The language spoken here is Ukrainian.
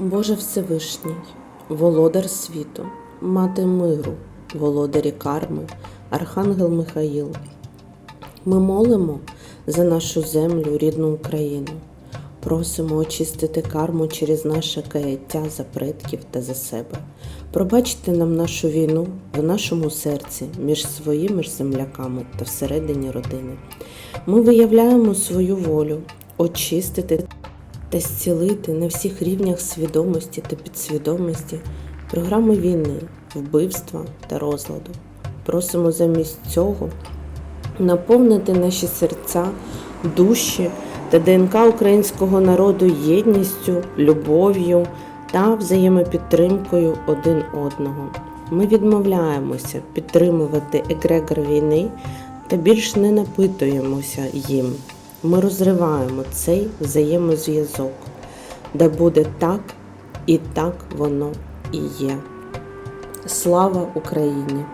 Боже Всевишній, володар світу, мати миру, володарі карми, Архангел Михаїл. Ми молимо за нашу землю, рідну Україну. Просимо очистити карму через наше каяття за предків та за себе. Пробачте нам нашу війну в нашому серці між своїми ж земляками та всередині родини. Ми виявляємо свою волю очистити та зцілити на всіх рівнях свідомості та підсвідомості програми війни, вбивства та розладу. Просимо замість цього наповнити наші серця, душі та ДНК українського народу єдністю, любов'ю та взаємопідтримкою один одного. Ми відмовляємося підтримувати егрегор війни та більш не напитуємося їм. Ми розриваємо цей взаємозв'язок, де буде так і так воно і є. Слава Україні!